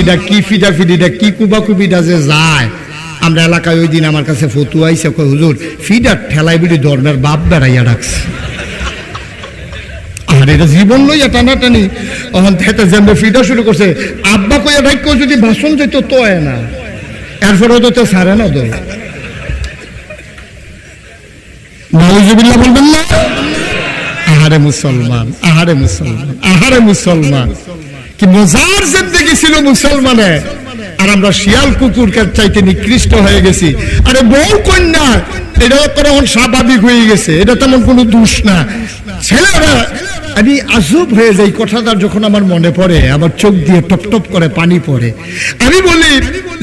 এটা কি ফিডা ফিডিটা কি কুবা কুবিটা যে যায়। আমরা এলাকায় ওই দিন আমার কাছে ফতু আইসে কই হুজুর ফিডার ঠেলাই বিড়ি ধর্মের বাপ বেড়াইয়া ডাকছে। আর এটা জীবন লইয়া টানাটানি। অহন থেকে যেমন ফিডা শুরু করছে, আব্বা কইয়া ডাক যদি ভাষণ যেত তো না। এরপরে তো তো সারে না তো নাউজুবিল্লাহ বলবেন না? আহারে মুসলমান আহারে মুসলমান আহারে মুসলমান। কি মজার জিন্দগি ছিল মুসলমানে। আর আমরা শিয়াল কুকুরকে চাইতে নিকৃষ্ট হয়ে গেছি। আরে বউ কন্যা, এটা তখন স্বাভাবিক হয়ে গেছে, এটা তেমন কোনো দোষ না। ছেলেরা, আমি আজব হয়ে যাই কথাটা যখন আমার মনে পড়ে, আমার চোখ দিয়ে টপ টপ করে পানি পড়ে। আমি বলি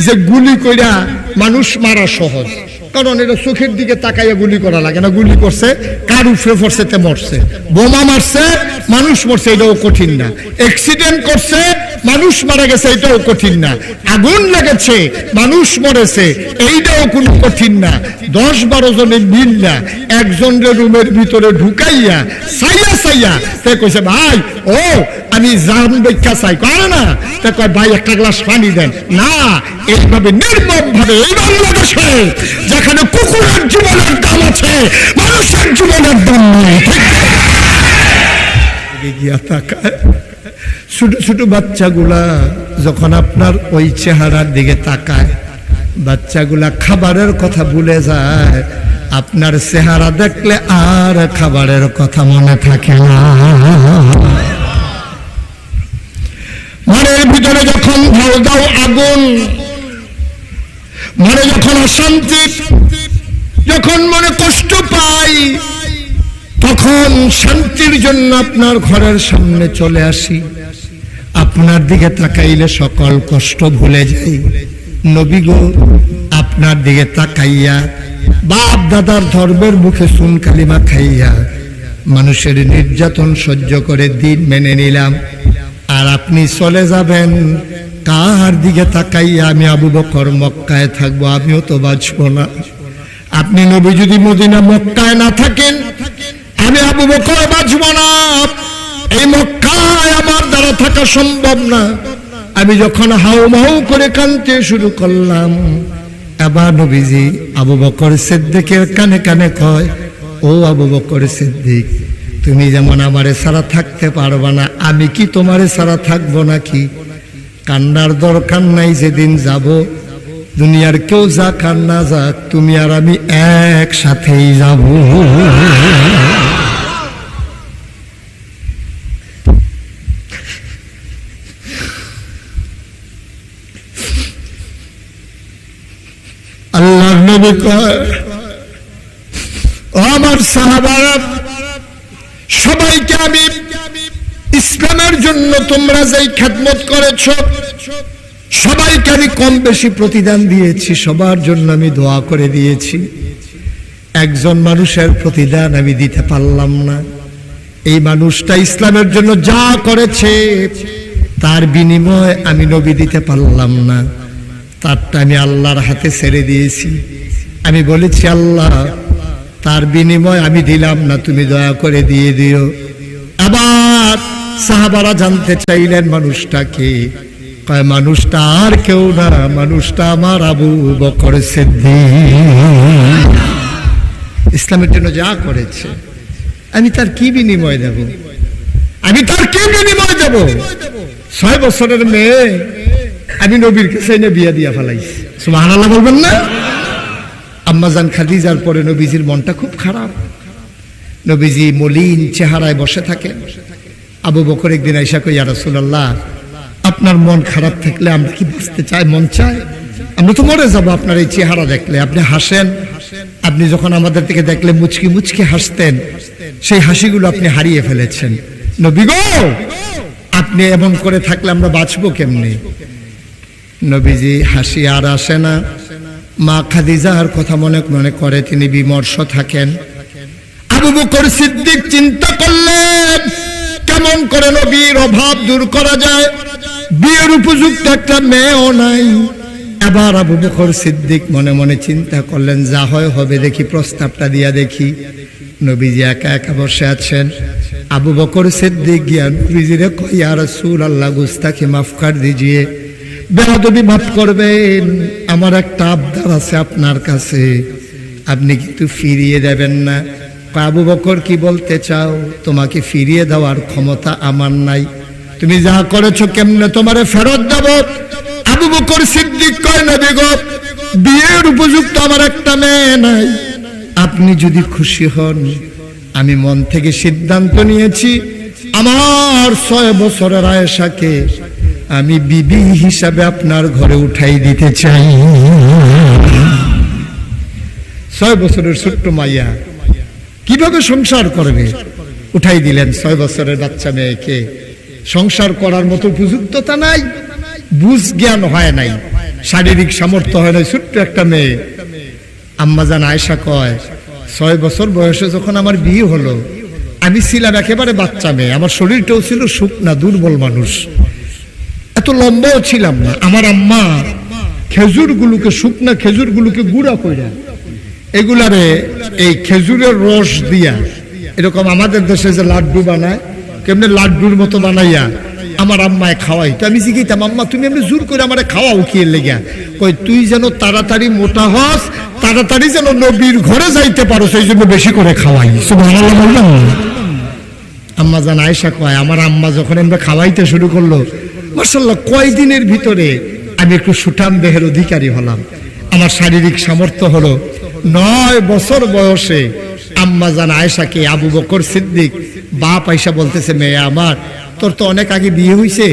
যে গুলি কইরা মানুষ মারা সহজ। কারণ এটা চোখের দিকে তাকাইয়া গুলি করা লাগে না। গুলি করছে, কার উপরে পড়ছে তে মরছে। বোমা মারছে, মানুষ মরছে, এটাও কঠিন না। অ্যাক্সিডেন্ট করছে, মানুষ মারা গেছে, এটাও কঠিন না। আগুন লেগেছে, মানুষ মরেছে, এইটাও কোনো কঠিন না। দশ বারো জনের মিল না একজনের রুমের ভিতরে ঢুকাইয়া সাইয়া সাইয়া সে কইছে, ভাই, ও আমি জান বেক্ষা চাই, করে না? তে কয়, ভাই, একটা গ্লাস পানি দেন। না, এইভাবে নির্মম ভাবে এই বাংলাদেশে যেখানে কুকুরের জীবনের দাম আছে, মানুষের জীবনের দাম নেই। ছোট ছোট বাচ্চাগুলা যখন আপনার ওই চেহারার দিকে তাকায়, বাচ্চাগুলা খাবারের কথা ভুলে যায়, আপনার চেহারা দেখলে আর খাবারের কথা মনে থাকে না মনের ভিতরে যখন ধাও দাও আগুন, মনে যখন অশান্তি, যখন মনে কষ্ট পাই, তখন শান্তির জন্য আপনার ঘরের সামনে চলে আসি। আপনার দিকে তাকাইলে সকল কষ্ট ভুলে যাই। নবী গো, আপনার দিকে তাকাইয়া, বাপ দাদার ধর্মের মুখে সুন কালিমা খাইয়া, মানুষের নির্যাতন সহ্য করে দিন মেনে নিলাম। আর আপনি চলে যাবেন কার দিকে তাকাইয়া আমি আবু বকর মক্কায় থাকব, আমিও তো বাঁচবো না। আপনি নবী যদি মদিনা মক্কায় না থাকেন, আমি আবু বকর বাঁচব না। এই মক্কায় আমার দ্বারা থাকা সম্ভব না। আমি যখন হাউ মাউ করে কানতে শুরু করলাম, এবার নবীজি আবু বকর সিদ্দিকের কানে কানে কয়, ও আবু বকর সিদ্দিক, তুমি যেমন আমারে সারা থাকতে পারবা না, আমি কি তোমারে সারা থাকব নাকি? কান্নার দরকার নাই যেদিন যাব। দুনিয়ার কেউ যা কান্না যাক, তুমি আর আমি একসাথেই যাব। আল্লাহর নবী কয় আমার সাহাবারা, সবাইকে আমি জন্য তোমরা যেই খেদমত করেছ, সবাইকে আমি কম বেশি প্রতিদান দিয়েছি, সবার জন্য আমি দোয়া করে দিয়েছি। একজন মানুষের প্রতিদান আমি দিতে পারলাম না। এই মানুষটা ইসলামের জন্য যা করেছে, তার বিনিময় আমি নবী দিতে পারলাম না। তারটা আমি আল্লাহর হাতে ছেড়ে দিয়েছি। আমি বলেছি, আল্লাহ, তার বিনিময় আমি দিলাম না, তুমি দয়া করে দিয়ে দিও। আবার সাহাবারা জানতে চাইলেন মানুষটাকে মানুষটা আর কেউ না, মানুষটা আমার আবু বকর সিদ্দিক। ইসলামের জন্য যা করেছে, আমি তার কি বিনিময় দেব? আমি তার কি বিনিময় দেব? ছয় বছরের মেয়ে, আমি নবীর কাছে এনে বিয়া দিয়া ফেলাইছি। সুবহানাল্লাহ বলবেন না? আম্মাজান খাদিজার পরে নবীজির মনটা খুব খারাপ। নবীজি মলিন চেহারায় বসে থাকে আবু বকর একদিন আইসা কই রাসূলুল্লাহ, আপনার মন খারাপ থাকলে আমরা কি বাঁচতে চাই? মন চায় আমরা তো মরে যাব, আপনার এই চেহারা দেখলে। আপনি হাসেন। আপনি যখন আমাদের থেকে দেখলে মুচকি মুচকি হাসতেন, সেই হাসিগুলো আপনি হারিয়ে ফেলেছেন। নবী গো, আপনি এমন করে থাকলে আমরা বাঁচবো কেমনি? নবীজি, হাসি আর আসে না। মা খাদিজার কথা মনে মনে করে তিনি বিমর্ষ থাকেন। আবু বকর সিদ্দিক চিন্তা করলেন। কেমন করে নবীর অভাব দূর করা যায়। বিয়ের উপযুক্ত একটা মেয়েও নাই। এবার আবু বকর সিদ্দিক মনে মনে চিন্তা করলেন, যা হয় হবে দেখি, প্রস্তাবটা দিয়া দেখি। নবীজি একা একা বসে আছেন। আবু বকর সিদ্দিক গিয়া নবীজিরে কয়া রসুল আল্লাহ গুস্তাকে মাফ কর দিজিয়ে। বেহাদবি মাফ করবেন, আমার একটা আবদার আছে আপনার কাছে। আপনি কিন্তু ফিরিয়ে দেবেন না। আবু বকর কি বলতে চাও? তোমাকে ফিরিয়ে দেওয়ার ক্ষমতা আমার নাই। তুমি যা করেছ কেমনে তোমারে ফেরত দেব? আবু বকর সিদ্দিক কয় না বেগম বিয়ের উপযুক্ত আমার একটা মেয়ে নাই। আপনি যদি খুশি হন, আমি মন থেকে সিদ্ধান্ত নিয়েছি, আমার ছয় বছরের আয়েশাকে আমি বিবি হিসাবে আপনার ঘরে উঠাই দিতে চাই। ছয় বছরের ছোট্ট মাইয়া কীভাবে সংসার করবে? উঠাই দিলেন ছয় বছরের বাচ্চা মেয়েকে। সংসার করার মতো উপযুক্ততা নাই, বুঝ জ্ঞান হয় নাই, শারীরিক সামর্থ্য হয় নাই, ছোট্ট একটা মেয়ে। আম্মা আম্মাজান আয়সা কয়, ছয় বছর বয়সে যখন আমার বিয়ে হলো, আমি ছিলাম একেবারে বাচ্চা মেয়ে, আমার শরীরটাও ছিল শুকনা, দুর্বল মানুষ। এত লম্বাও ছিলাম না, আমার আম্মা খেজুর গুলোকে শুকনা খেজুর গুলোকে গুঁড়া কইরা এগুলারে এই খেজুরের রস দিয়া, এরকম আমাদের দেশে যে লাড্ডু বানায়, কেমনে লাড্ডুর মতো বানাইয়া আমার আম্মায় খাওয়াই। তো আমি শিখাইতাম আম্মা, তুমি এমনি জোর করে আমার খাওয়াও কি এর লেগা কই তুই যেন তাড়াতাড়ি মোটা হস, তাড়াতাড়ি যেন নবীর ঘরে যাইতে পারো, সেই জন্য বেশি করে খাওয়াই। আম্মা জান আয়সা কয়, আমার আম্মা যখন আমরা খাওয়াইতে শুরু করল মার্শাল্লাহ কয়দিনের ভিতরে আমি একটু সুঠাম দেহের অধিকারী হলাম। আমার শারীরিক সামর্থ্য হলো নয় বছর বয়সে আম্মা জান আয়সাকে আবু বকর সিদ্দিক বাপ আয়সা বলতেছে, মেয়ে আমার, তোর তো অনেক আগে বিয়ে হইছে,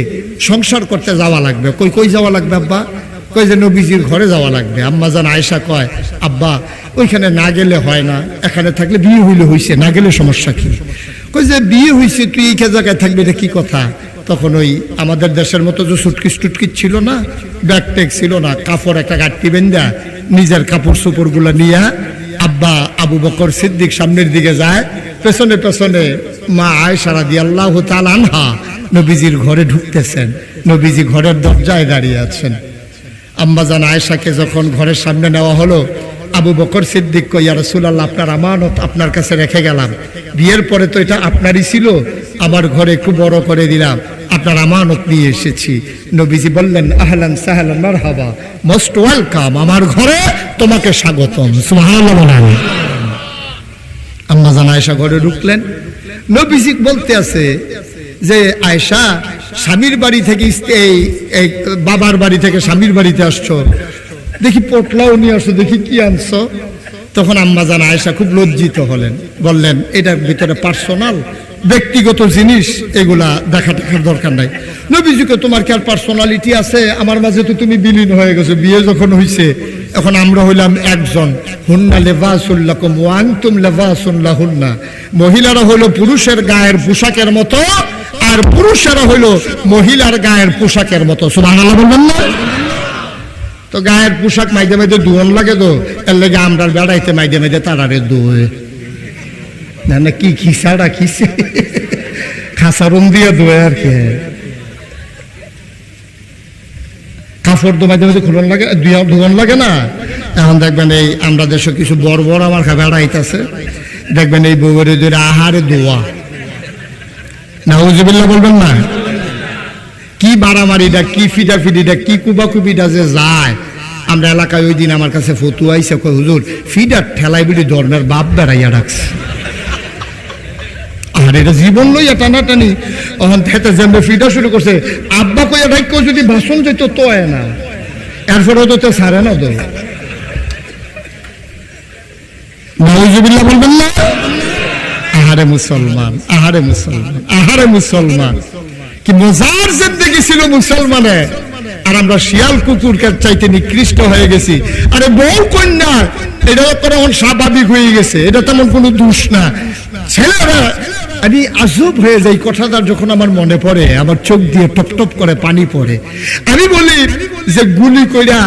সংসার করতে যাওয়া লাগবে। কই কই যাওয়া লাগবে আব্বা? কই যে নবীজির ঘরে যাওয়া লাগবে। আম্মা জান আয়সা কয়, আব্বা, ওইখানে না গেলে হয় না, এখানে থাকলে বিয়ে হইলে হইছে, না গেলে সমস্যা কি? কই যে, বিয়ে হইছে, তুই এই জায়গায় থাকবি, এটা কি কথা? তখন ওই আমাদের দেশের মতো যে সুটকিস টুটকিস ছিল না, ব্যাগ ট্যাগ ছিল না কাপড় একটা গাঠটি বেন্দা নিজের কাপড় চোপড়গুলা নিয়া আব্বা আবু বকর সিদ্দিক সামনের দিকে যায়, পেছনে পেছনে মা আয়সারা দিয়ে আল্লাহ আনহা নবীজির ঘরে ঢুকতেছেন, নবীজি ঘরের দরজায় দাঁড়িয়ে আছেন। আম্বাজান আয়েশাকে যখন ঘরের সামনে নেওয়া হলো আবু বকর সিদ্দিক কইয়া রসুলাল্লাহ, আপনার আমানত আপনার কাছে রেখে গেলাম। বিয়ের পরে তো এটা আপনারই ছিল। আমার ঘরে একটু বড় করে দিলাম। আপনার আমানত নিয়ে এসেছি। নবীজি বললেন, আহলান সাহলান মারহাবা। Most welcome. আমার ঘরে তোমাকে স্বাগতম। আম্মা জান আয়সা ঘরে ঢুকলেন। নবীজি বলতে আছে যে আয়সা স্বামীর বাড়ি থেকে এই বাবার বাড়ি থেকে স্বামীর বাড়িতে আসছো। দেখি পটলাও নিয়ে আসছো দেখি কি আনছো। তখন আম্মা জান আয়সা খুব লজ্জিত হলেন, বললেন এটার ভিতরে পার্সোনাল ব্যক্তিগত জিনিস, এগুলা দেখা দেখার দরকার নাই। নবীজিকে তোমার কি আর পার্সোনালিটি আছে? আমার মাঝে তো তুমি বিলীন হয়ে গেছো, বিয়ে যখন হইছে, এখন আমরা হইলাম একজন। হুন্না লেবাসুল্লাকুম ওয়ান্তুম লেবাসুল্লাহ হুন্না মহিলারা হলো পুরুষের গায়ের পোশাকের মতো, আর পুরুষেরা হইল মহিলার গায়ের পোশাকের মতো। সুবহানাল্লাহ বলবেন না? তো গায়ের পোশাক মাইদে মাইদে দুয়ন লাগে তো, এর লেগে আমরা বেড়াইতে মাইদে মাইদে তারারে দোয় না না, কি খিসাড়া খিসে। খাসারুম দিয়ে দোয় আর কি। তো মাঝে মাঝে খুলন লাগে ধুয়ন লাগে না। এখন দেখবেন এই আমরা দেশে কিছু বড় বড় আমার বেড়াইতেছে। দেখবেন এই বউয়ের দুই আহারে দোয়া না বলবেন না? কি মারামারিটা, কি ফিডাফিডিটা কি কুবাকুবিটা যে যায়। আমরা এলাকায় ওই দিন আমার কাছে ফতু আইসে কই হুজুর, ফিডার ঠেলাই বিড়ি ধর্মের বাপ বেড়াইয়া রাখছে আর, এটা জীবন লইয়া টানাটানি। অহন থেকে যেমন ফিডা শুরু করছে, আব্বা কইয়া কেউ যদি ভাষণ যেত, তো না। এরপরেও তো তো সারে না তো নাউজুবিল্লাহ বলবেন না? আহারে মুসলমান আহারে মুসলমান আহারে মুসলমান। কি মজার জিন্দগি ছিল মুসলমানে। আর আমরা শিয়াল কুকুরকে চাইতে নিকৃষ্ট হয়ে গেছি। আরে বউ কন্যা, এটা তো এখন স্বাভাবিক হয়ে গেছে, এটা তেমন কোনো দোষ না। ছেলেরা, আমি আজব হয়ে যাই কথাটা যখন আমার মনে পড়ে, আমার চোখ দিয়ে টপ টপ করে পানি পড়ে। আমি বলি যে গুলি কইরা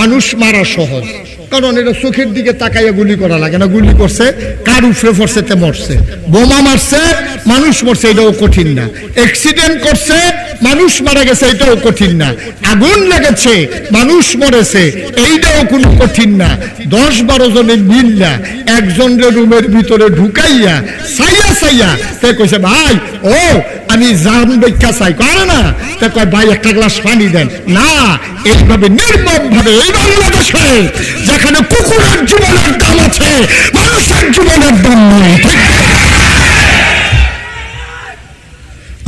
মানুষ মারা সহজ। কারণ এটা চোখের দিকে তাকাইয়া গুলি করা লাগে না। গুলি করছে, কার উপরে পড়ছে তে মরছে। বোমা মারছে, মানুষ মরছে, এটাও কঠিন না। অ্যাক্সিডেন্ট করছে, মানুষ মারা গেছে, এটাও কঠিন না। আগুন লেগেছে, মানুষ মরেছে, এইটাও কোনো কঠিন না। দশ বারো জনের মিল না। একজনের রুমের ভিতরে ঢুকাইয়া সাইয়া সাইয়া তে কইছে, ভাই, ও আমি জাম বেক্ষা চাই, করে না? তা কয়, ভাই, একটা গ্লাস পানি দেন। না, এইভাবে নির্মম ভাবে এই বাংলাদেশে যেখানে কুকুরের জীবনের দাম আছে, মানুষের জীবনের দাম নেই।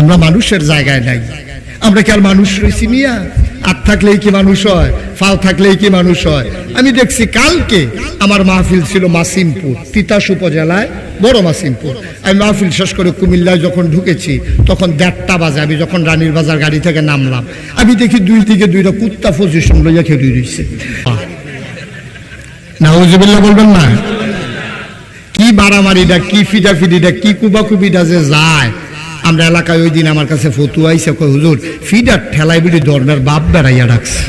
আমরা মানুষের জায়গায় নাই। আমরা কি আর মানুষ রয়েছি মিয়া? হাত থাকলেই কি মানুষ হয়? ফাল থাকলেই কি মানুষ হয়? আমি দেখছি কালকে আমার মাহফিল ছিল মাসিমপুর, তিতাস উপজেলায়, বড় মাসিমপুর। আমি মাহফিল শেষ করে কুমিল্লায় যখন ঢুকেছি, তখন দেড়টা বাজে। আমি যখন রানীর বাজার গাড়ি থেকে নামলাম, আমি দেখি দুই থেকে দুইটা কুত্তা পজিশন লইয়া খেয়ে রয়েছে নাউজুবিল্লাহ বলবেন না? কি বাড়ামারিটা কি ফিডাফিডিটা কি কুবাকুবিটা যে যায়। আমরা এলাকায় ওই দিন আমার কাছে ফতু আইসে হুজুর, ফিডার ঠেলাই বিড়ি ধর্মের বাপ বেড়াইয়া ডাকছে।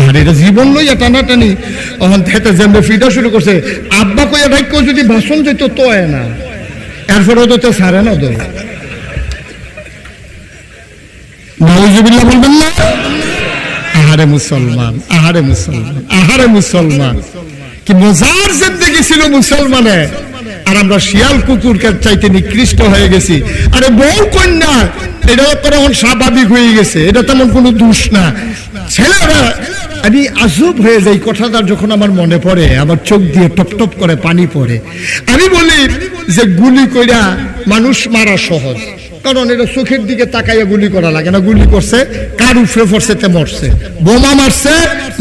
আর এটা জীবন লইয়া টানাটানি। অহন থেকে শুরু করছে, আব্বা কইয়া যদি ভাষণ যেত তো না। এরপরে তো তো সারে না তো নাউজুবিল্লাহ বলবেন না? আহারে মুসলমান আহারে মুসলমান আহারে মুসলমান। কি মজার জিন্দগি ছিল মুসলমানে আর আমরা শিয়াল কুকুরকে চাইতে নিকৃষ্ট হয়ে গেছি। আরে বউ কন্যা, এটা তো এখন স্বাভাবিক হয়ে গেছে, এটা তেমন কোনো দোষ না। ছেলেরা, আমি আজব হয়ে যাই কথাটা যখন আমার মনে পড়ে, আমার চোখ দিয়ে টপ টপ করে পানি পড়ে। আমি বলি যে গুলি কইরা মানুষ মারা সহজ, কারণ এটা চোখের দিকে তাকাইয়া গুলি করা লাগে না। গুলি করছে, কার উপরে পড়ছে তে মরছে। বোমা মারছে,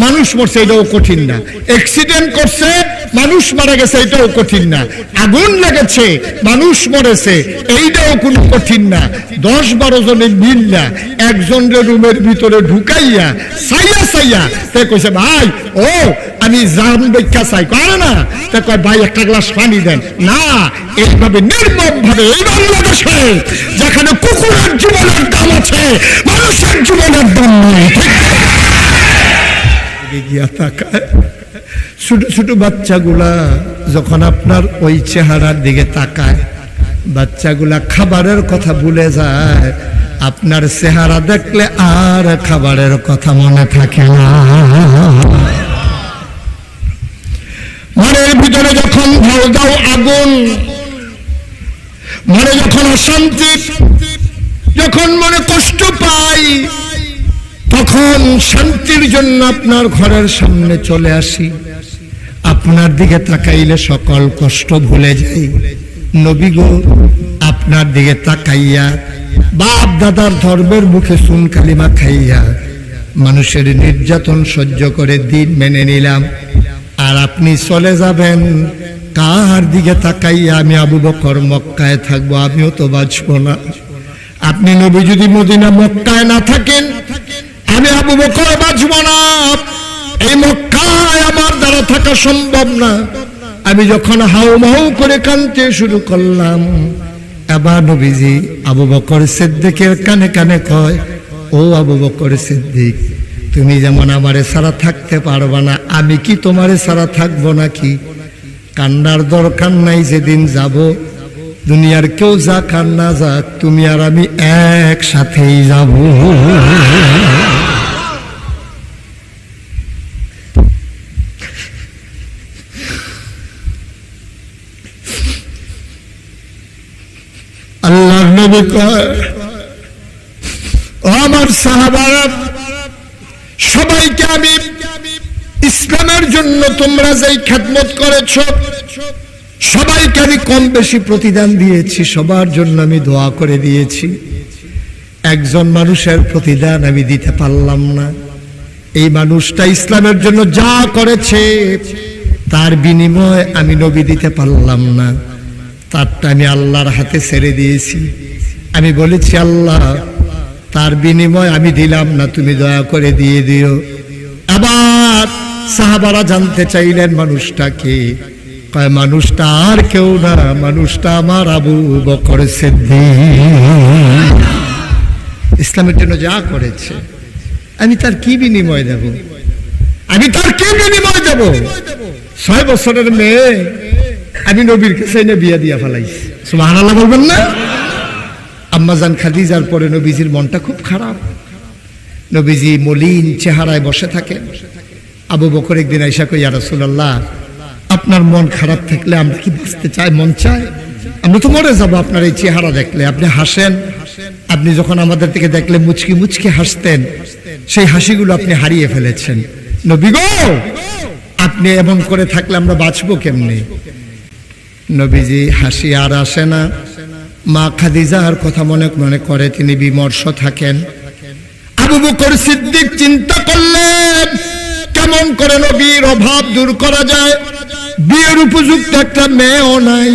মানুষ মরছে, এটাও কঠিন না। অ্যাক্সিডেন্ট করছে মানুষ মারা গেছে, এটাও কঠিন না। আগুন লেগেছে, মানুষ মরেছে, এইটাও কোনো কঠিন না। দশ বারো জনের মিল না। একজনের রুমের ভিতরে ঢুকাইয়া সাইয়া সাইয়া তে কইছে, ভাই, ও, আমি জান বেক্ষা চাই। করে না? তে কয়, ভাই, একটা গ্লাস পানি দেন। না, এইভাবে নির্মম ভাবে এই বাংলাদেশে, যেখানে কুকুরের জীবনের দাম আছে, মানুষের জীবনের দাম নেই। গিয়া তাকায়। ছোট ছোট বাচ্চাগুলা যখন আপনার ওই চেহারার দিকে তাকায়, বাচ্চাগুলা খাবারের কথা ভুলে যায়, আপনার চেহারা দেখলে আর খাবারের কথা মনে থাকে না। মনের ভিতরে যখন ঢাল আগুন, মনে যখন অশান্তি, যখন মনে কষ্ট পাই, তখন শান্তির জন্য আপনার ঘরের সামনে চলে আসি। আপনার দিকে তাকাইলে সকল কষ্ট ভুলে যাই। নবী গো, আপনার দিকে তাকাইয়া বাপ দাদার ধর্মের মুখে সুন কালিমা খাইয়া মানুষের নির্যাতন সহ্য করে দিন মেনে নিলাম। আর আপনি চলে যাবেন, কার দিকে তাকাইয়া আমি আবু বকর মক্কায় থাকব আমিও তো বাঁচবো না। আপনি নবী যদি মদিনা মক্কায় না থাকেন, আমি আবু বকর বাঁচব না। এই মক্কায় আমার দ্বারা থাকা সম্ভব না। আমি যখন হাউ মাউ করে কানতে শুরু করলাম, এবার নবীজি আবু বকর সিদ্দিকের কানে কানে কয়, ও আবু বকর সিদ্দিক, তুমি যেমন আমারে সারা থাকতে পারবা না, আমি কি তোমারে সারা থাকব নাকি? কান্নার দরকার নাই, যেদিন যাব, দুনিয়ার কেউ যা কান্না যাক, তুমি আর আমি একসাথেই যাব আল্লাহর নবী কয় আমার সাহাবারা, সবাইকে আমি ইসলামের জন্য তোমরা যেই খেদমত করেছ, সবাইকে আমি কম বেশি প্রতিদান দিয়েছি, সবার জন্য আমি দোয়া করে দিয়েছি। একজন মানুষের প্রতিদান আমি দিতে পারলাম না। এই মানুষটা ইসলামের জন্য যা করেছে, তার বিনিময় আমি নবী দিতে পারলাম না। তারটা আমি আল্লাহর হাতে ছেড়ে দিয়েছি। আমি বলেছি, আল্লাহ, তার বিনিময় আমি দিলাম না, তুমি দয়া করে দিয়ে দিও। আবার সাহাবারা জানতে চাইলেন মানুষটাকে মানুষটা আর কেউ না, মানুষটা আমার আবু বকর সিদ্দিক। ইসলামের জন্য যা করেছে, আমি তার কি বিনিময় দেব? আমি তার কি বিনিময় দেব? ছয় বছরের মেয়ে, আমি নবীর কাছে এনে বিয়া দিয়া ফেলাইছি। সুবহানাল্লাহ বলবেন না? আম্মাজান খাদিজার পরে নবীজির মনটা খুব খারাপ। নবীজি মলিন চেহারায় বসে থাকেন। আবু বকর একদিন আইসা কই ইয়া আপনার মন খারাপ থাকলে আমরা কি বুঝতে চাই? মন চায় আমরা তো মরে যাব, আপনার এই চেহারা দেখলে। আপনি হাসেন। আপনি যখন আমাদের থেকে দেখলে মুচকি মুচকি হাসতেন, সেই হাসিগুলো আপনি হারিয়ে ফেলেছেন। নবী গো, আপনি এমন করে থাকলে আমরা বাঁচবো কেমনি? নবীজি হাসি আর আসে না। মা খাদিজার কথা মনে মনে করে, তিনি বিমর্ষ থাকেন। আবু বকর সিদ্দিক চিন্তা করলেন, কেমন করে নবীর অভাব দূর করা যায়? বিয়ের উপযুক্ত একটা মেয়েও নাই।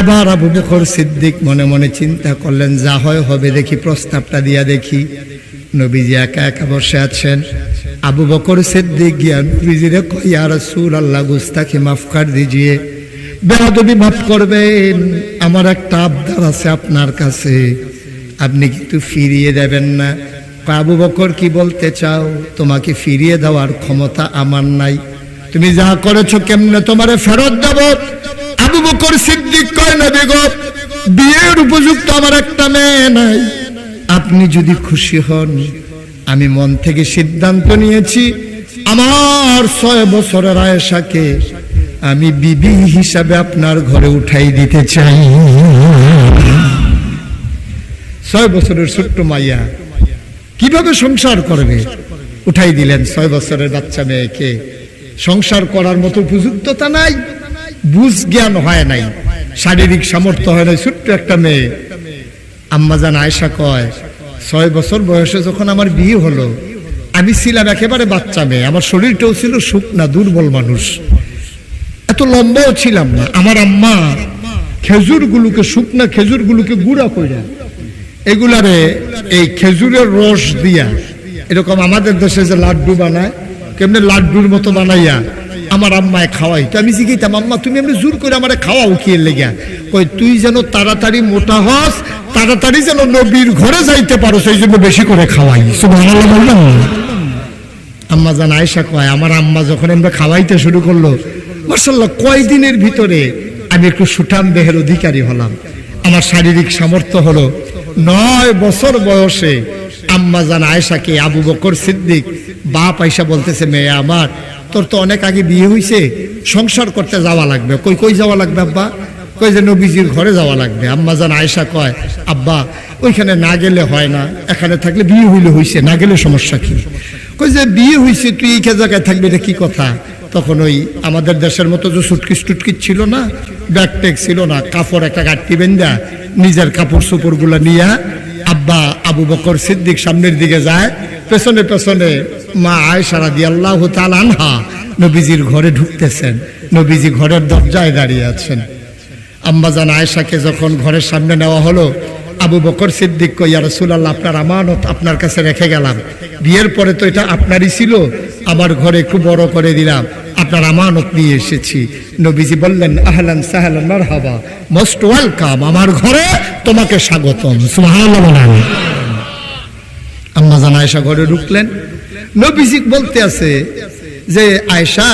এবার আবু বকর সিদ্দিক মনে মনে চিন্তা করলেন, যা হয় হবে, দেখি প্রস্তাবটা দিয়া দেখি। নবীজি একা একা বসে আছেন। আবু বকর সিদ্দিক গিয়া, নবীজিরে কইয়া রাসূল আল্লাহ গুস্তাকে মাফ কর দিজিয়ে। বেয়াদবি মাফ করবেন। আমার একটা আবদার আছে আপনার কাছে। আপনি কিন্তু ফিরিয়ে দেবেন না? আবু বকর কি বলতে চাও? তোমাকে ফিরিয়ে দেওয়ার ক্ষমতা আমার নাই। তুমি যা করেছ কেমনে তোমারে ফেরত দেব? আবু বকর সিদ্দিক কয় না বেগম বিয়ের উপযুক্ত আমার একটা মেয়ে নাই। আপনি যদি খুশি হন, আমি মন থেকে সিদ্ধান্ত নিয়েছি। আমার ছয় বছরের আয়েশাকে আমি বিবি হিসাবে আপনার ঘরে উঠাই দিতে চাই। ছয় বছরের ছোট্ট মাইয়া, কীভাবে সংসার করবে? উঠাই দিলেন ছয় বছরের বাচ্চা মেয়েকে। সংসার করার মতো উপযুক্ততা নাই, বুঝ জ্ঞান হয় নাই, শারীরিক সামর্থ্য হয় নাই, ছোট্ট একটা মেয়ে। আম্মাজান আয়সা কয়, ছয় বছর বয়সে যখন আমার বিয়ে হলো, আমি ছিলাম একেবারে বাচ্চা মেয়ে, আমার শরীরটাও ছিল শুকনা, দুর্বল মানুষ। এত লম্বাও ছিলাম না। আমার আম্মা খেজুরগুলোকে, শুকনা খেজুরগুলোকে গুঁড়া কইরা, এগুলারে এই খেজুরের রস দিয়া, এরকম আমাদের দেশে যে লাড্ডু বানায়, কেমনে লাড্ডুর মতো বানাইয়া আমার আম্মায় খাওয়াই। তো আমি জিজ্ঞাইতাম আম্মা, তুমি এমনি জোর করে আমার কি এর লেগা কই তুই যেন তাড়াতাড়ি মোটা হস, তাড়াতাড়ি যেন নবীর ঘরে যাইতে পারো, সেই জন্য বেশি করে খাওয়াই। আম্মা জান আয়সা কয়, আমার আম্মা যখন আমরা খাওয়াইতে শুরু করল মার্শাল্লাহ কয়দিনের ভিতরে আমি একটু সুঠাম দেহের অধিকারী হলাম। আমার শারীরিক সামর্থ্য হলো নয় বছর বয়সে আম্মা জান আয়সাকে আবু বকর সিদ্দিক বাপ আয়সা বলতেছে, মেয়ে আমার, তোর তো অনেক আগে বিয়ে হইছে, সংসার করতে যাওয়া লাগবে। কই কই যাওয়া লাগবে আব্বা? কই যে নবীজির ঘরে যাওয়া লাগবে। আম্মা জান আয়সা কয়, আব্বা, ওইখানে না গেলে হয় না, এখানে থাকলে বিয়ে হইলে হইছে, না গেলে সমস্যা কি? কই যে, বিয়ে হইছে, তুই এই জায়গায় থাকবি, এটা কি কথা? তখন ওই আমাদের দেশের মতো যে সুটকিস টুটকিস ছিল না, ব্যাগ টেক ছিল না কাপড় একটা গাঠি বেন্দা নিজের কাপড় চোপড়গুলা নিয়া আব্বা আবু বকর সিদ্দিক সামনের দিকে যায়, পেছনে পেছনে মা আয়সারা দিয়ে আল্লাহ আনহা নবীজির ঘরে ঢুকতেছেন, নবীজি ঘরের দরজায় দাঁড়িয়ে আছেন। আম্বাজান আয়েশাকে যখন ঘরের সামনে নেওয়া হলো, আবু বকর সিদ্দিক কইয়া রসুলাল্লাহ, আপনার আমানত আপনার কাছে রেখে গেলাম। বিয়ের পরে তো এটা আপনারই ছিল, আমার ঘরে একটু বড় করে দিলাম। আপনার আমানত নিয়ে এসেছি। নবীজি বললেন, আহলান সাহলান মারহাবা। মোস্ট ওয়েলকাম আমার ঘরে তোমাকে স্বাগতম। সুবহানাল্লাহ। আম্মা জান আয়সা ঘরে ঢুকলেন। নবীজি বলতে আছে যে আয়সা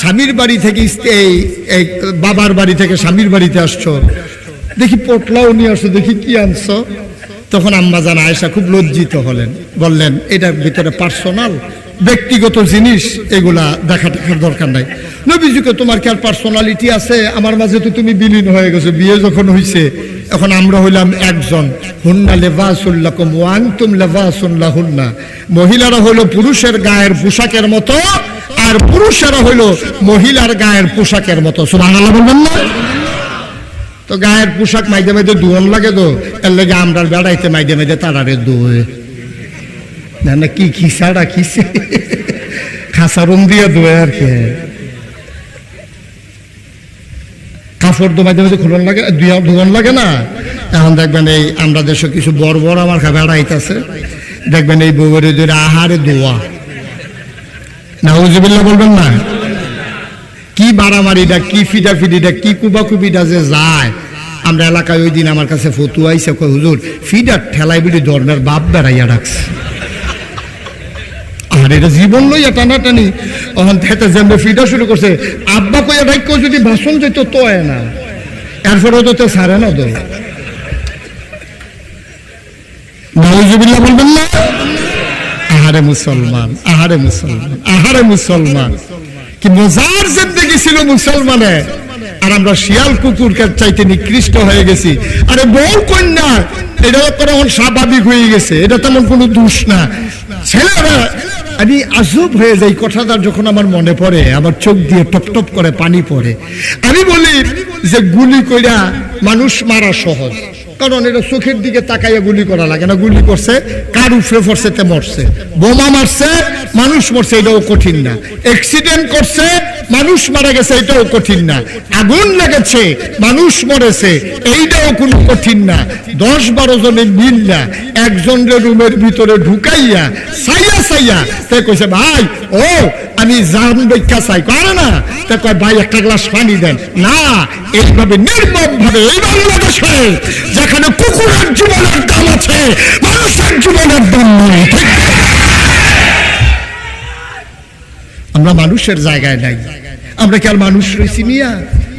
স্বামীর বাড়ি থেকে এই বাবার বাড়ি থেকে স্বামীর বাড়িতে আসছো। দেখি পোটলাও নিয়ে আসছো দেখি কি আনছো। তখন আম্মা জান আয়সা খুব লজ্জিত হলেন। বললেন, এটার ভিতরে পার্সোনাল ব্যক্তিগত জিনিস, এগুলা দেখা দেখার দরকার নাই। নবীজিকে তোমার কি আর পার্সোনালিটি আছে? আমার মাঝে তো তুমি বিলীন হয়ে গেছো, বিয়ে যখন হইছে, এখন আমরা হইলাম একজন। হুন্না লেবাসুল্লাকুম ওয়ান্তুম লেবাসুল্লাহ হুন্না মহিলারা হইল পুরুষের গায়ের পোশাকের মতো, আর পুরুষেরা হইল মহিলার গায়ের পোশাকের মতো। বলবেন না? তো গায়ের পোশাক মাইদে মাইদে দুয়ন লাগে তো, এর লেগে আমরা বেড়াইতে মাইদে মাইদে তারারে দুয়ে। না না কি খিসাটা খিসে দিয়ে আর কি। কাপড় তো মাঝে মাঝে খুলন লাগে লাগে না। এখন দেখবেন এই আমরা দেশে কিছু বড় বড় আমার বেড়াইতেছে দেখবেন এই বউয়ের ধরে আহারে দোয়া। না উজুবিল্লা বলবেন না? কি বাড়াবাড়িটা কি ফিডা ফিডিটা কি কুবা কুবিটা যে যায়। আমরা এলাকায় ওই দিন আমার কাছে ফতু আইসে কই হুজুর, ফিডার ঠেলাই বিড়ি ধর্মের বাপ বেড়াইয়া রাখছে আর এটা জীবন লইয়া টানাটানি। অহন যেমন ফিটা শুরু করছে। আব্বা কইয়া ডাইক যদি ভাষণ যেত তো না। এরপরেও তো তো সারে না তো বলবেন না? আহারে মুসলমান আহারে মুসলমান আহারে মুসলমান। কি মজার জিন্দগি ছিল মুসলমানের আর আমরা শিয়াল কুকুরকে চাইতে নিকৃষ্ট হয়ে গেছি। আরে বউ কন্যা, এটা তো স্বাভাবিক হয়ে গেছে। এটা তেমন কোনো দোষ না। ছেলেরা আমি আজব হয়ে যাই কথাটা যখন আমার মনে পড়ে, আমার চোখ দিয়ে টপ টপ করে পানি পড়ে। আমি বলি যে গুলি কইরা মানুষ মারা সহজ। কারণ এটা চোখের দিকে তাকাইয়া গুলি করা লাগে না। গুলি করছে, কার উপরে পড়ছে তে মরছে। বোমা মারছে, মানুষ মরছে, এটাও কঠিন না। অ্যাক্সিডেন্ট করছে মানুষ মারা গেছে, এটাও কঠিন না। আগুন লেগেছে, মানুষ মরেছে, এইটাও কোনো কঠিন না। দশ বারো জনে মিল না একজনের রুমের ভিতরে ঢুকাইয়া সাইয়া সাইয়া তে কইছে, ভাই, ও, আমি জান দেখা চাই। করে না তে কয়, ভাই, একটা গ্লাস পানি দেন। না, এইভাবে নির্মম ভাবে এই বাংলাদেশে, যেখানে কুকুরের জীবনের দাম আছে, মানুষের জীবনের দাম নেই। আমরা মানুষের জায়গায় নাই। আমরা কি আর মানুষ রয়েছি মিয়া?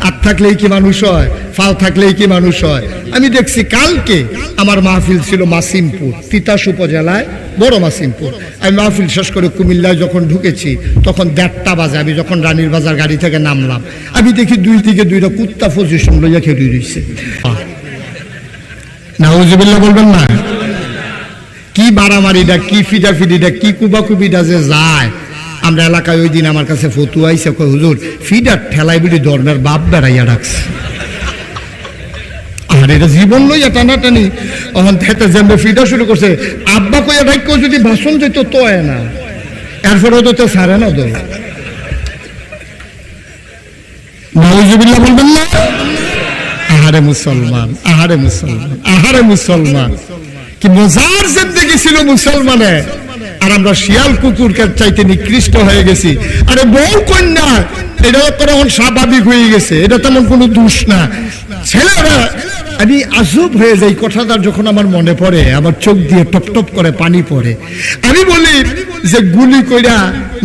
আর থাকলেই কি মানুষ হয়? ফাল থাকলেই কি মানুষ হয়? আমি দেখছি কালকে আমার মাহফিল ছিল মাসিমপুর, তিতাস উপজেলায়, বড় মাসিমপুর। আমি মাহফিল শেষ করে কুমিল্লায় যখন ঢুকেছি, তখন দেড়টা বাজে। আমি যখন রানীর বাজার গাড়ি থেকে নামলাম, আমি দেখি দুই দিকে দুইটা কুত্তা পজিশন লইয়া খেয়ে রয়েছে নাউজুবিল্লাহ বলবেন না? কি বাড়ামারিটা কি ফিডাফিডিটা কি কুবাকুবিটা যে যায়। আমরা এলাকায় ওই দিন আমার কাছে ফতু আইসে হুজুর, ফিডার ঠেলাই বিড়ি ধর্মের বাপ বেড়াইয়া ডাকছে আর এটা জীবন লইয়া অহন থেকে যেমন ফিডা শুরু করছে। আব্বা কইয়া যদি ভাষণ যেত তো না। এরপরে তো তো সারে না তো বলবেন না? আহারে মুসলমান আহারে মুসলমান আহারে মুসলমান। কি মজার জিন্দগি ছিল মুসলমানে আর আমরা শিয়াল কুকুরকে চাইতে নিকৃষ্ট হয়ে গেছি। আরে বউ কন্যা, এটা তো এখন স্বাভাবিক হয়ে গেছে, এটা তেমন কোনো দোষ না। ছেলেরা, আমি আজব হয়ে যাই কথাটা যখন আমার মনে পড়ে, আমার চোখ দিয়ে টপ টপ করে পানি পড়ে। আমি বলি যে গুলি কইরা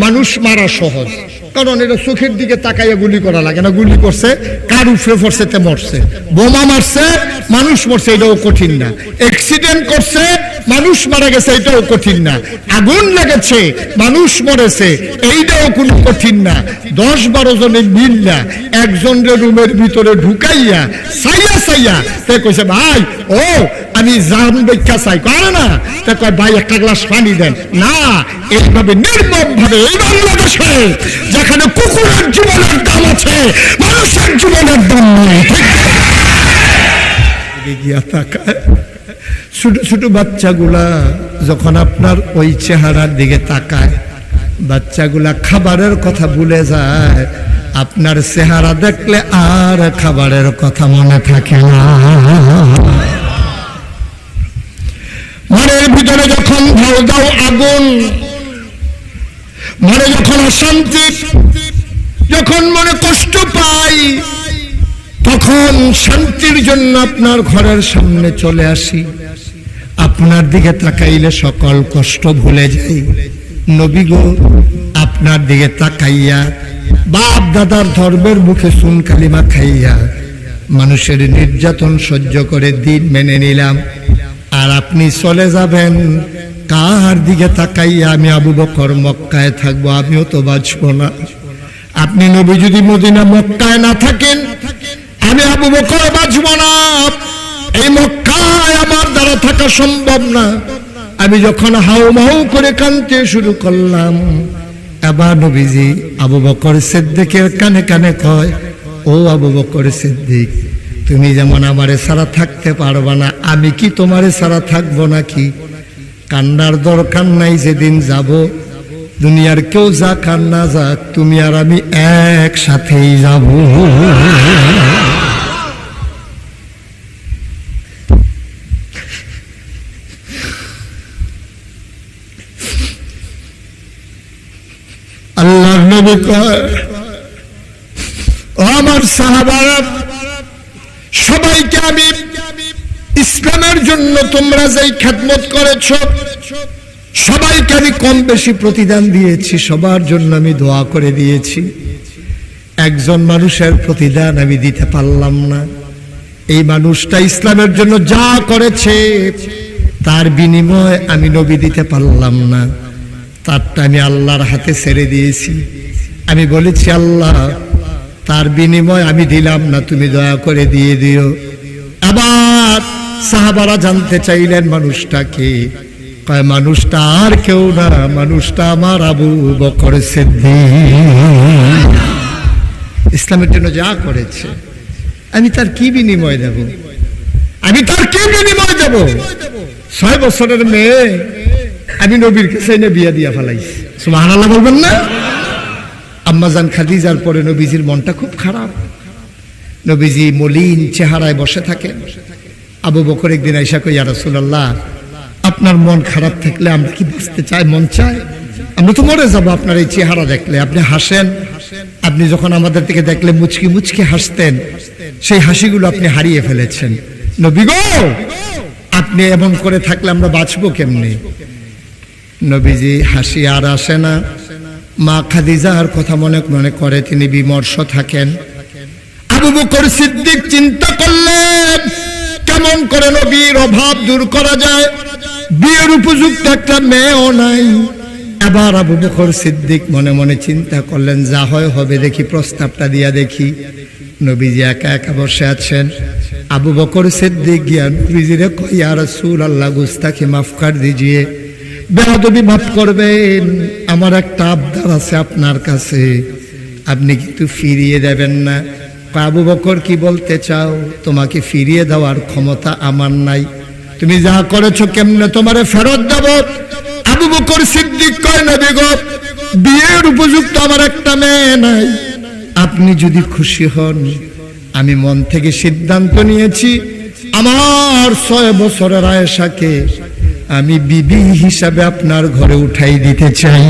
মানুষ মারা সহজ। কারণ এটা চোখের দিকে তাকাইয়া গুলি করা লাগে না। গুলি করছে, কার উপরে পড়ছে তে মরছে। বোমা মারছে, মানুষ মরছে, এটাও কঠিন না। অ্যাক্সিডেন্ট করছে, মানুষ মারা গেছে, এটাও কঠিন না। আগুন লেগেছে, মানুষ মরেছে, এইটাও কোনো কঠিন না। দশ বারো জনে মিল না। একজনের রুমের ভিতরে ঢুকাইয়া, সাইয়া সাইয়া তে কইছে, ভাই, ও আমি জান দেখা চাই, করে না? তে কয়, ভাই, একটা গ্লাস পানি দেন। না, এইভাবে নির্মম ভাবে এই বাংলাদেশে যেখানে কুকুরের জীবনের দাম আছে, মানুষের জীবনের দাম নেই। গিয়া তাকায়। ছোট ছোট বাচ্চাগুলা যখন আপনার ওই চেহারার দিকে তাকায়, বাচ্চাগুলা খাবারের কথা ভুলে যায়। আপনার চেহারা দেখলে আর খাবারের কথা মনে থাকে না। মনের ভিতরে যখন ঢাল দাও আগুন মনে যখন অশান্তি, যখন মনে কষ্ট পাই, তখন শান্তির জন্য আপনার ঘরের সামনে চলে আসি। আপনার দিকে তাকাইলে সকল কষ্ট ভুলে যাই। নবী গো, আপনার দিকে তাকাইয়া, বাপ দাদার ধর্মের মুখে সুন কালিমা খাইয়া, মানুষের নির্যাতন সহ্য করে দিন মেনে নিলাম। আর আপনি চলে যাবেন। কার দিকে তাকাইয়া আমি আবু বকর মক্কায় থাকব, আমিও তো বাঁচব না। আপনি নবী যদি মদিনা মক্কায় না থাকেন, আমি আবু বকর বাঁচব না। এই মক্কায় আমার দ্বারা থাকা সম্ভব না। আমি যখন হাউ মাউ করে কানতে শুরু করলাম, এবার নবীজি আবু বকর সিদ্দিকের কানে কানে কয়, ও আবু বকর সিদ্দিক তুমি যেমন আমারে সারা থাকতে পারবা না, আমি কি তোমারে সারা থাকব নাকি? কান্নার দরকার নাই যেদিন যাব। দুনিয়ার কেউ যাক কান্না যাক, তুমি আর আমি একসাথেই যাব। আল্লাহর নবী কয় আমার সাহাবারা ইসলামের জন্য তোমরা যেই খেদমত করেছ, সবাইকে আমি কম বেশি প্রতিদান দিয়েছি, সবার জন্য আমি দোয়া করে দিয়েছি। একজন মানুষের প্রতিদান আমি দিতে পারলাম না। এই মানুষটা ইসলামের জন্য যা করেছে, তার বিনিময় আমি নবী দিতে পারলাম না। তারটা আমি আল্লাহর হাতে ছেড়ে দিয়েছি। আমি বলেছি, আল্লাহ, তার বিনিময় আমি দিলাম না, তুমি দয়া করে দিয়ে দিও। আবার সাহাবারা জানতে চাইলেন মানুষটাকে, কয়, মানুষটা আর কেউ না, মানুষটা আমার আবু বকর ইসলামের জন্য যা করেছে, আমি তার কি বিনিময় দেব? আমি তার কি বিনিময় দেব? ছয় বছরের মেয়ে, আমি নবীর কাছে এনে বিয়া দিয়া ফেলাইছি। সুমাহান বলবেন না? আম্মাজান খাদিজার পরে নবীজির মনটা খুব খারাপ। নবীজি মলিন চেহারায় বসে থাকেন আবু বকর একদিন আইসা কই রাসূলুল্লাহ, আপনার মন খারাপ থাকলে আমরা কি বাঁচতে চাই? মন চায় আমরা তো মরে যাব, আপনার এই চেহারা দেখলে। আপনি হাসেন। আপনি যখন আমাদের থেকে দেখলে মুচকি মুচকি হাসতেন, সেই হাসিগুলো আপনি হারিয়ে ফেলেছেন। নবী গো, আপনি এমন করে থাকলে আমরা বাঁচবো কেমনি? নবীজি হাসি আর আসে না। মা খাদিজার কথা মনে মনে করে, তিনি বিমর্ষ থাকেন। আবু বকর সিদ্দিক চিন্তা করলেন, কেমন করে নবীর অভাব দূর করা যায়? বিয়ের উপযুক্ত একটা মেয়েও নাই। এবার আবু বকর সিদ্দিক মনে মনে চিন্তা করলেন, যা হয় হবে দেখি, প্রস্তাবটা দিয়া দেখি। নবীজি একা একা বসে আছেন। আবু বকর সিদ্দিক গিয়া নবীজিরে কইয়া রাসূল আল্লাহ গুস্তাখি মাফ কর দিজিয়ে। বেহাদবি মাফ করবেন। আমার একটা আবদার আছে আপনার কাছে। আপনি কিন্তু ফিরিয়ে দেবেন না? আবু বকর কি বলতে চাও? তোমাকে ফিরিয়ে দেওয়ার ক্ষমতা আমার নাই। তুমি যা করেছ কেমনে তোমারে ফেরত দেব? আবু বকর সিদ্দিক কয় না বেগম বিয়ের উপযুক্ত আমার একটা মেয়ে নাই। আপনি যদি খুশি হন, আমি মন থেকে সিদ্ধান্ত নিয়েছি, আমার ছয় বছরের আয়েশাকে আমি বিবি হিসাবে আপনার ঘরে উঠাই দিতে চাই।